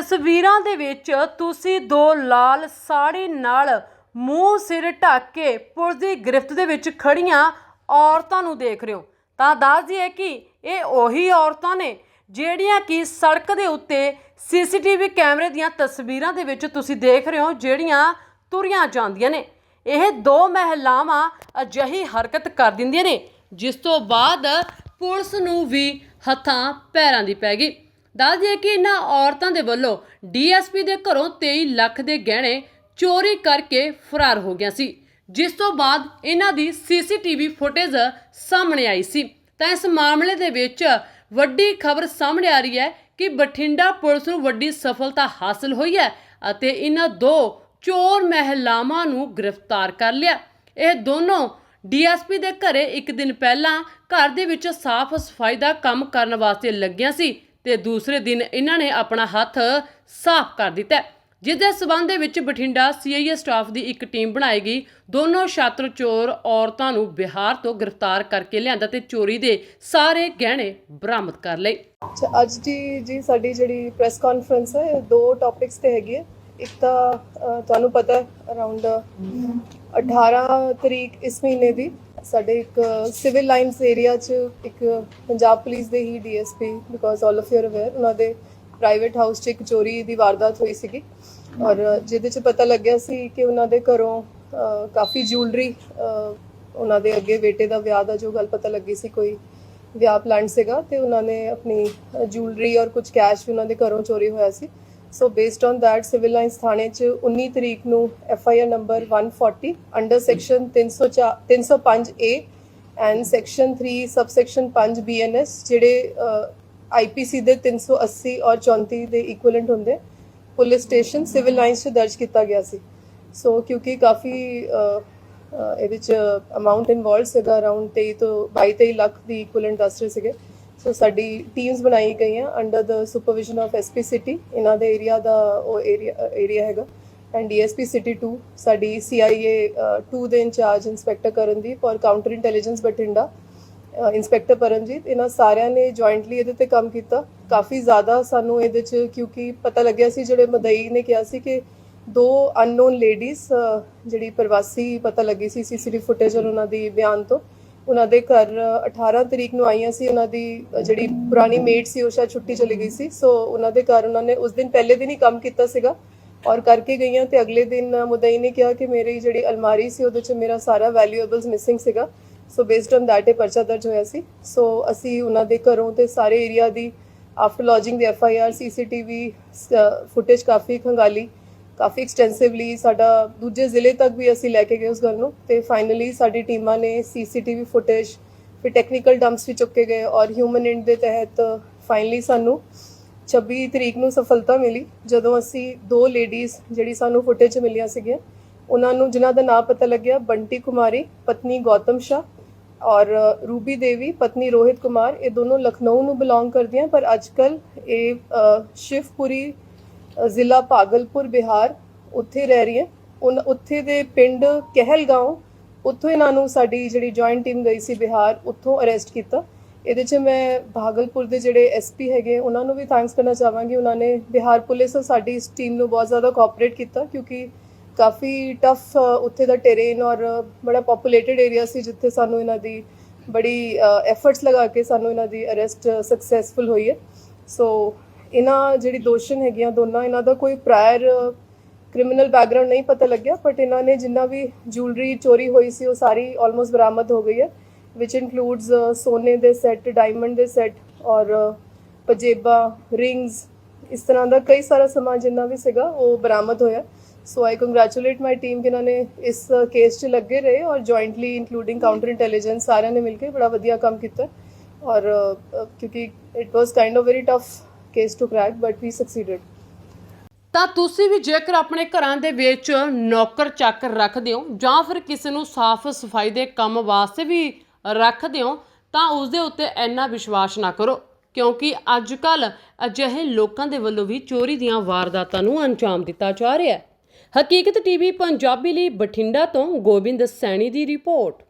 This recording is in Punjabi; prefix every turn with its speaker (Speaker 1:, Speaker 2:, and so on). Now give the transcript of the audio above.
Speaker 1: ਤਸਵੀਰਾਂ ਦੇ ਵਿੱਚ ਤੁਸੀਂ ਦੋ ਲਾਲ ਸਾੜੀ ਨਾਲ ਮੂੰਹ ਸਿਰ ਢੱਕ ਕੇ ਪੁਲਿਸ ਦੀ ਗ੍ਰਿਫਤ ਦੇ ਵਿੱਚ ਖੜੀਆਂ ਔਰਤਾਂ ਨੂੰ ਦੇਖ ਰਹੇ ਹੋ। ਤਾਂ ਦੱਸ ਦਈਏ ਕਿ ਇਹ ਉਹੀ ਔਰਤਾਂ ਨੇ ਜਿਹੜੀਆਂ ਕਿ ਸੜਕ ਦੇ ਉੱਤੇ ਸੀਸੀਟੀਵੀ ਕੈਮਰੇ ਦੀਆਂ ਤਸਵੀਰਾਂ ਦੇ ਵਿੱਚ ਤੁਸੀਂ ਦੇਖ ਰਹੇ ਹੋ, ਜਿਹੜੀਆਂ ਤੁਰੀਆਂ ਜਾਂਦੀਆਂ ਨੇ। ਇਹ ਦੋ ਮਹਿਲਾਵਾਂ ਅਜਿਹੀ ਹਰਕਤ ਕਰ ਦਿੰਦੀਆਂ ਨੇ, ਜਿਸ ਤੋਂ ਬਾਅਦ ਪੁਲਿਸ ਨੂੰ ਵੀ ਹੱਥਾਂ ਪੈਰਾਂ ਦੀ ਪੈ ਗਈ। ਦੱਸ ਦਈਏ ਕਿ ਇਹਨਾਂ ਔਰਤਾਂ ਦੇ ਵੱਲੋਂ ਡੀਐਸਪੀ ਦੇ ਘਰੋਂ 23 ਲੱਖ ਦੇ ਗਹਿਣੇ ਚੋਰੀ ਕਰਕੇ ਫਰਾਰ ਹੋ ਗਿਆ ਸੀ। ਜਿਸ ਤੋਂ ਬਾਅਦ ਇਹਨਾਂ ਦੀ ਸੀਸੀਟੀਵੀ ਫੁਟੇਜ ਸਾਹਮਣੇ ਆਈ ਸੀ। ਤਾਂ ਇਸ ਮਾਮਲੇ ਦੇ ਵਿੱਚ ਵੱਡੀ ਖਬਰ ਸਾਹਮਣੇ ਆ ਰਹੀ ਹੈ ਕਿ ਬਠਿੰਡਾ ਪੁਲਿਸ ਨੂੰ ਵੱਡੀ ਸਫਲਤਾ ਹਾਸਲ ਹੋਈ ਹੈ ਅਤੇ ਇਹਨਾਂ ਦੋ ਚੋਰ ਮਹਿਲਾਵਾਂ ਨੂੰ ਗ੍ਰਿਫਤਾਰ ਕਰ ਲਿਆ। ਇਹ ਦੋਨੋਂ ਡੀਐਸਪੀ ਦੇ ਘਰੇ ਇੱਕ ਦਿਨ ਪਹਿਲਾਂ ਘਰ ਦੇ ਵਿੱਚ ਸਾਫ਼ ਸਫ਼ਾਈ ਦਾ ਕੰਮ ਕਰਨ ਵਾਸਤੇ ਲੱਗੀਆਂ ਸੀ। ਤੇ ਦੂਸਰੇ ਦਿਨ ਇਹਨਾਂ ਨੇ ਆਪਣਾ ਹੱਥ ਸਾਫ਼ ਕਰ ਦਿੱਤਾ। ਹੈ। ਜਿਸ ਦੇ ਸਬੰਧ ਦੇ ਵਿੱਚ ਬਠਿੰਡਾ ਸੀਆਈਏ ਸਟਾਫ ਦੀ ਇੱਕ ਟੀਮ ਬਣਾਈ ਗਈ। ਦੋਨੋਂ ਛਾਤਰ ਚੋਰ ਔਰਤਾਂ ਨੂੰ ਬਿਹਾਰ ਤੋਂ ਗ੍ਰਿਫਤਾਰ ਕਰਕੇ ਲਿਆਂਦਾ ਤੇ ਚੋਰੀ ਦੇ ਸਾਰੇ ਗਹਿਣੇ ਬਰਾਮਦ ਕਰ ਲਏ।
Speaker 2: ਅੱਜ ਦੀ ਜੀ ਸਾਡੀ ਜਿਹੜੀ ਪ੍ਰੈਸ ਕਾਨਫਰੰਸ ਹੈ, ਇਹ ਦੋ ਟੌਪਿਕਸ ਤੇ ਹੈਗੀ ਹੈ। ਇੱਕ ਤਾਂ ਤੁਹਾਨੂੰ ਪਤਾ ਅਰਾਊਂਡ 18 ਤਰੀਕ ਇਸ ਮਹੀਨੇ ਦੀ। ਸਾਡੇ ਇੱਕ ਸਿਵਲ ਲਾਈਨਸ ਏਰੀਆ 'ਚ ਇੱਕ ਪੰਜਾਬ ਪੁਲਿਸ ਦੇ ਹੀ DSP because all of you are aware ਉਹਨਾਂ ਦੇ ਪ੍ਰਾਈਵੇਟ ਹਾਊਸ 'ਚ ਇੱਕ ਚੋਰੀ ਦੀ ਵਾਰਦਾਤ ਹੋਈ ਸੀਗੀ। ਔਰ ਜਿਹਦੇ 'ਚ ਪਤਾ ਲੱਗਿਆ ਸੀ ਕਿ ਉਹਨਾਂ ਦੇ ਘਰੋਂ ਕਾਫੀ ਜੁਐਲਰੀ ਉਹਨਾਂ ਦੇ ਅੱਗੇ ਬੇਟੇ ਦਾ ਵਿਆਹ ਦਾ ਜੋ ਗੱਲ ਪਤਾ ਲੱਗੀ ਸੀ, ਕੋਈ ਵਿਆਹ ਪਲਾਨ ਸੀਗਾ, ਤੇ ਉਹਨਾਂ ਨੇ ਆਪਣੀ ਜੁਐਲਰੀ ਔਰ ਕੁਝ ਕੈਸ਼ ਵੀ ਉਹਨਾਂ ਦੇ ਘਰੋਂ ਚੋਰੀ ਹੋਇਆ ਸੀ। So based on that civil lines ਥਾਣੇ 'ਚ 19 ਤਰੀਕ ਨੂੰ F I R number 140 under section 304 305 A and section 3 subsection 5 BNS ਜਿਹੜੇ ਆਈਪੀਸੀ ਦੇ 380 ਔਰ 34 ਦੇ ਇਕੁਇਵਲੈਂਟ ਹੁੰਦੇ ਪੁਲਿਸ ਸਟੇਸ਼ਨ ਸਿਵਲ ਲਾਈਨਸ 'ਚ ਦਰਜ ਕੀਤਾ ਗਿਆ ਸੀ ਸੋ ਕਿਉਂਕਿ ਕਾਫੀ ਇਹਦੇ ਚ ਅਮਾਉਂਟ ਇਨਵੋਲਵ ਸੀਗਾ ਅਰਾਊਂਡ 23 ਤੋਂ 22 23 ਲੱਖ ਦੀ ਇਕੁਇਵਲੈਂਟ ਦੱਸ ਰਹੇ ਸੀਗੇ ਸੋ ਸਾਡੀ ਟੀਮਸ ਬਣਾਈ ਗਈਆਂ under the supervision of SP city ਇਹਨਾਂ ਦੇ ਏਰੀਆ ਦਾ ਉਹ ਏਰੀਆ ਏਰੀਆ ਹੈਗਾ। ਐਂਡ ਡੀਐਸਪੀ ਸਿਟੀ 2 ਸਾਡੀ ਸੀਆਈਏ 2 ਦੇ ਇੰਚਾਰਜ ਇੰਸਪੈਕਟਰ ਕਰਨਦੀਪ ਔਰ ਕਾਊਂਟਰ ਇੰਟੈਲੀਜੈਂਸ ਬਠਿੰਡਾ ਅ, ਇੰਸਪੈਕਟਰ ਪਰਮਜੀਤ। ਇਹਨਾਂ ਸਾਰਿਆਂ ਨੇ ਜੁਆਇੰਟਲੀ ਇਹਦੇ ਤੇ ਕੰਮ ਕੀਤਾ। ਕਾਫੀ ਜ਼ਿਆਦਾ ਸਾਨੂੰ ਇਹਦੇ ਚ ਕਿਉਂਕਿ ਪਤਾ ਲੱਗਿਆ ਸੀ ਜਿਹੜੇ ਮਦਈ ਨੇ ਕਿਹਾ ਸੀ ਕਿ ਦੋ ਅਨਨੋਨ ਲੇਡੀਜ਼ ਜਿਹੜੀ ਪ੍ਰਵਾਸੀ ਪਤਾ ਲੱਗੀ ਸੀ ਸੀਸੀਟੀਵੀ ਫੁਟੇਜ ਔਰ ਉਹਨਾਂ ਦੀ ਬਿਆਨ ਤੋਂ। ਉਹਨਾਂ ਦੇ ਘਰ ਅ, 18 ਤਰੀਕ ਨੂੰ ਆਈਆਂ ਸੀ ਉਹਨਾਂ ਦੀ ਜਿਹੜੀ ਪੁਰਾਣੀ ਮੇਡ ਸੀ ਉਹ ਸ਼ਾਇਦ ਛੁੱਟੀ ਚਲੀ ਗਈ ਸੀ। ਸੋ ਉਹਨਾਂ ਦੇ ਘਰ ਉਹਨਾਂ ਨੇ ਉਸ ਦਿਨ ਪਹਿਲੇ ਦਿਨ ਹੀ ਕੰਮ ਕੀਤਾ ਸੀਗਾ ਔਰ ਕਰਕੇ ਗਈਆਂ ਤੇ ਅਗਲੇ ਦਿਨ ਅ, ਮੁਦਈ ਨੇ ਕਿਹਾ ਕਿ ਮੇਰੀ ਜਿਹੜੀ ਅਲਮਾਰੀ ਸੀ ਉਹਦੇ ਚ ਮੇਰਾ ਸਾਰਾ ਵੈਲਿਊਏਬਲਸ ਮਿਸਿੰਗ ਸੀਗਾ। ਸੋ ਬੇਸਡ ਔਨ ਦੈਟ ਇਹ ਪਰਚਾ ਦਰਜ ਹੋਇਆ ਸੀ। ਸੋ ਅਸੀਂ ਉਹਨਾਂ ਦੇ ਘਰੋਂ ਤੇ ਸਾਰੇ ਏਰੀਆ ਦੀ after lodging the F I R CCTV footage ਕਾਫੀ ਖੰਗਾਲੀ। ਕਾਫੀ ਐਕਸਟੈਂਸਿਵਲੀ ਸਾਡਾ ਦੂਜੇ ਜ਼ਿਲ੍ਹੇ ਤੱਕ ਵੀ ਅਸੀਂ ਲੈ ਕੇ ਗਏ ਉਸ ਗੱਲ ਨੂੰ ਤੇ ਫਾਈਨਲੀ ਸਾਡੀ ਟੀਮਾਂ ਨੇ C C T V footage ਫਿਰ ਟੈਕਨੀਕਲ ਡੰਪਸ ਵੀ ਚੁੱਕੇ ਗਏ ਔਰ ਹਿਊਮਨ ਇੰਡ ਦੇ ਤਹਿਤ ਫਾਈਨਲੀ ਸਾਨੂੰ 26 ਤਰੀਕ ਨੂੰ ਸਫਲਤਾ ਮਿਲੀ। ਜਦੋਂ ਅਸੀਂ ਦੋ ਲੇਡੀਜ਼ ਜਿਹੜੀ ਸਾਨੂੰ ਫੁਟੇਜ ਮਿਲੀਆਂ ਸੀਗੀਆਂ ਉਹਨਾਂ ਨੂੰ ਜਿਨ੍ਹਾਂ ਦਾ ਨਾਮ ਪਤਾ ਲੱਗਿਆ ਬੰਟੀ ਕੁਮਾਰੀ ਪਤਨੀ ਗੌਤਮ ਸ਼ਾ ਔਰ ਰੂਬੀ ਦੇਵੀ ਪਤਨੀ ਰੋਹਿਤ ਕੁਮਾਰ ਇਹ ਦੋਨੋਂ ਲਖਨਊ ਨੂੰ ਬਿਲੋਂਗ ਕਰਦੀਆਂ ਪਰ ਅੱਜਕੱਲ ਇਹ ਅ, ਸ਼ਿਵਪੁਰੀ ਜ਼ਿਲ੍ਹਾ ਭਾਗਲਪੁਰ, ਬਿਹਾਰ ਉੱਥੇ ਰਹਿ ਰਹੀ ਹੈ। ਉਨ- ਉੱਥੇ ਦੇ ਪਿੰਡ ਕਹਿਲਗਾঁव ਉੱਥੋਂ ਇਹਨਾਂ ਨੂੰ ਸਾਡੀ ਜਿਹੜੀ ਜੁਆਇੰਟ ਟੀਮ ਗਈ ਸੀ ਬਿਹਾਰ, ਉੱਥੋਂ ਅਰੈਸਟ ਕੀਤਾ। ਇਹਦੇ 'ਚ ਮੈਂ ਭਾਗਲਪੁਰ ਦੇ ਜਿਹੜੇ ਐਸਪੀ ਹੈਗੇ, ਉਹਨਾਂ ਨੂੰ ਵੀ ਥੈਂਕਸ ਕਰਨਾ ਚਾਹਾਂਗੀ। ਉਹਨਾਂ ਨੇ ਬਿਹਾਰ ਪੁਲਿਸ ਔਰ ਸਾਡੀ ਇਸ ਟੀਮ ਨੂੰ ਬਹੁਤ ਜ਼ਿਆਦਾ ਕੋਆਪਰੇਟ ਕੀਤਾ, ਕਿਉਂਕਿ ਕਾਫੀ ਟਫ ਉੱਥੇ ਦਾ ਟੈਰੇਨ ਔਰ ਬੜਾ ਪੋਪੂਲੇਟਡ ਏਰੀਆ ਸੀ, ਜਿੱਥੇ ਸਾਨੂੰ ਇਹਨਾਂ ਦੀ ਬੜੀ ਐਫਰਟਸ ਲਗਾ ਕੇ ਸਾਨੂੰ ਇਹਨਾਂ ਦੀ ਅਰੈਸਟ ਸਕਸੈਸਫੁਲ ਹੋਈ ਹੈ। ਸੋ ਇਹਨਾਂ ਜਿਹੜੀ ਦੋਸ਼ਨ ਹੈਗੀਆਂ ਦੋਨਾਂ ਇਹਨਾਂ ਦਾ ਕੋਈ ਪ੍ਰਾਇਰ ਕ੍ਰਿਮੀਨਲ ਬੈਕਗ੍ਰਾਉਂਡ ਨਹੀਂ ਪਤਾ ਲੱਗਿਆ ਬਟ ਇਹਨਾਂ ਨੇ ਜਿੰਨਾ ਵੀ ਜੁਐਲਰੀ ਚੋਰੀ ਹੋਈ ਸੀ ਉਹ ਸਾਰੀ ਆਲਮੋਸਟ ਬਰਾਮਦ ਹੋ ਗਈ ਹੈ ਵਿਚ ਇਨਕਲੂਡਸ ਸੋਨੇ ਦੇ ਸੈੱਟ ਡਾਇਮੰਡ ਦੇ ਸੈੱਟ ਔਰ ਪਜੇਬਾ ਰਿੰਗਸ ਇਸ ਤਰ੍ਹਾਂ ਦਾ ਕਈ ਸਾਰਾ ਸਮਾਨ ਜਿੰਨਾ ਵੀ ਸੀਗਾ ਉਹ ਬਰਾਮਦ ਹੋਇਆ। ਸੋ ਆਈ ਕੰਗ੍ਰੈਚੁਲੇਟ ਮਾਈ ਟੀਮ ਕਿ ਇਹਨਾਂ ਨੇ ਇਸ ਕੇਸ 'ਚ ਲੱਗੇ ਰਹੇ ਔਰ ਜੁਆਇੰਟਲੀ ਇਨਕਲੂਡਿੰਗ ਕਾਊਂਟਰ ਇੰਟੈਲੀਜੈਂਸ ਸਾਰਿਆਂ ਨੇ ਮਿਲ ਕੇ ਬੜਾ ਵਧੀਆ ਕੰਮ ਕੀਤਾ। ਔਰ ਕਿਉਂਕਿ it was kind of very tough case to crack but we succeeded
Speaker 1: ਤਾਂ ਤੁਸੀਂ ਵੀ ਜੇਕਰ ਆਪਣੇ ਘਰਾਂ ਦੇ ਵਿੱਚ ਨੌਕਰ ਚਾਕਰ ਰੱਖਦੇ ਹੋ ਜਾਂ ਫਿਰ ਕਿਸੇ ਨੂੰ ਸਾਫ਼ ਸਫ਼ਾਈ ਦੇ ਕੰਮ ਵਾਸਤੇ ਵੀ ਰੱਖਦੇ ਹੋ, ਤਾਂ ਉਸ ਦੇ ਉੱਤੇ ਇੰਨਾ ਵਿਸ਼ਵਾਸ ਨਾ ਕਰੋ, ਕਿਉਂਕਿ ਅੱਜ ਕੱਲ ਅਜਿਹੇ ਲੋਕਾਂ ਦੇ ਵੱਲੋਂ ਵੀ ਚੋਰੀ ਦੀਆਂ ਵਾਰਦਾਤਾਂ ਨੂੰ ਅੰਜਾਮ ਦਿੱਤਾ ਜਾ ਰਿਹਾ ਹੈ। ਹਕੀਕਤ ਟੀਵੀ ਪੰਜਾਬੀ ਲਈ ਬਠਿੰਡਾ ਤੋਂ ਗੋਬਿੰਦ ਸੈਣੀ ਦੀ ਰਿਪੋਰਟ।